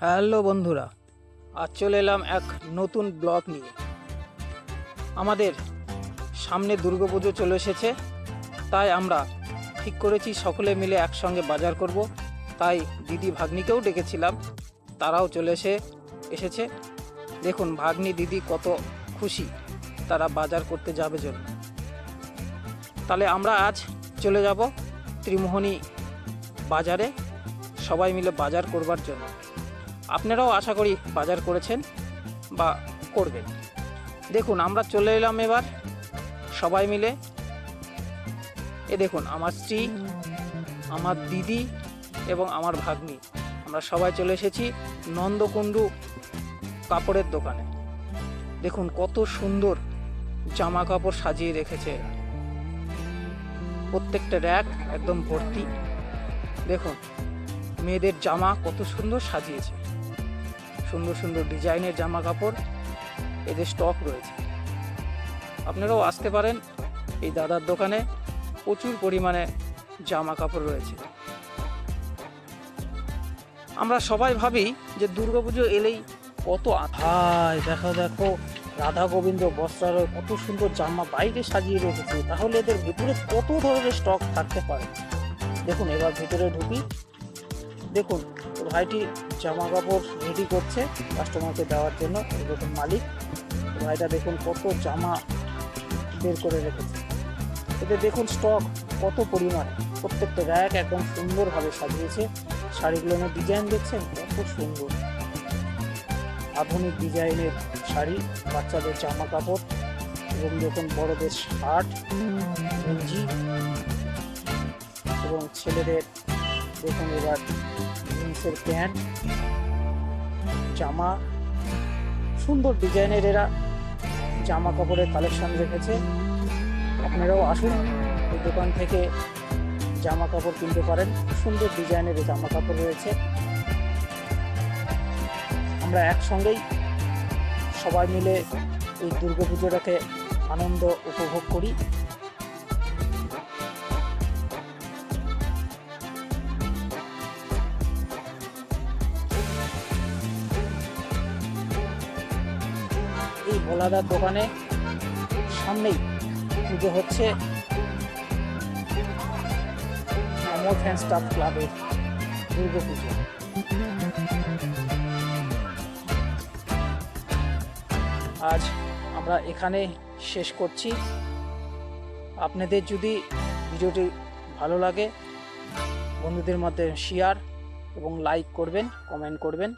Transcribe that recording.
Hello বন্ধুরা, আজ চলে এলাম এক নতুন ব্লগ নিয়ে। আমাদের সামনে দুর্গাপুজো চলে এসেছে, তাই আমরা ঠিক করেছি সকলে মিলে একসঙ্গে বাজার করব। তাই দিদি ভাগ্নিকেও ডেকেছিলাম, তারাও চলে এসে, এসেছে। দেখুন, ভাগ্নি, দিদি কত খুশি, তারা বাজার করতে যাবে জন্য। তাহলে আমরা আজ চলে যাব ত্রিমোহনী বাজারে, সবাই মিলে বাজার করবার জন্য। আপনারাও আশা করি বাজার করেছেন বা করবেন। দেখুন, আমরা চলে এলাম এবার সবাই মিলে। এ দেখুন, আমার স্ত্রী, আমার দিদি এবং আমার ভাগ্নি। আমরা সবাই চলে এসেছি নন্দকুণ্ডু কাপড়ের দোকানে। দেখুন, কত সুন্দর জামা কাপড় সাজিয়ে রেখেছে প্রত্যেকটা র্যাক একদম ভর্তি। দেখুন, মেয়েদের জামা কত সুন্দর সাজিয়েছে। সুন্দর সুন্দর ডিজাইনের জামা কাপড় এদের স্টক রয়েছে। আপনারাও আসতে পারেন এই দাদার দোকানে, প্রচুর পরিমাণে জামা কাপড় রয়েছে। আমরা সবাই ভাবি যে দুর্গাপুজো এলেই কত আধায় দেখো দেখো, রাধা গোবিন্দ বস্ত্রালয় কত সুন্দর জামা বাইরে সাজিয়ে রেখেছে, তাহলে এদের ভিতরে কত ধরনের স্টক থাকতে পারে? দেখুন, এবার ভিতরে ঢুকি। দেখুন ভাইটি জামা কাপড় রেডি করছে কাস্টমারকে দেওয়ার জন্য এরকম মালিক। ভাইটা দেখুন কত জামা বের করে রেখেছে। এতে দেখুন স্টক কত পরিমাণ। প্রত্যেকটা র্যাক একদম সুন্দরভাবে সাজিয়েছে। শাড়িগুলোর ডিজাইন দেখছেন? কত সুন্দর। আধুনিক ডিজাইনের শাড়ি, বাচ্চাদের জামা কাপড় এবং দেখুন বড়দের শার্ট গেঞ্জি এবং ছেলেদের দেখুন এবার জিন্সের প্যান্ট, জামা, সুন্দর ডিজাইনের এরা জামা কাপড়ের কালেকশন রেখেছে। আপনারাও আসুন এই দোকান থেকে জামা কাপড় কিনতে পারেন। সুন্দর ডিজাইনের জামা কাপড় রয়েছে। আমরা একসঙ্গেই সবাই মিলে এই দুর্গাপুজোটাকে আনন্দ উপভোগ করি। ভোলাদার দোকানে সামনেই পুজো হচ্ছে স্টাফ ক্লাবের দুর্গা আজ আমরা এখানে শেষ করছি। আপনাদের যদি ভিডিওটি ভালো লাগে, বন্ধুদের মধ্যে শেয়ার এবং লাইক করবেন কমেন্ট করবেন।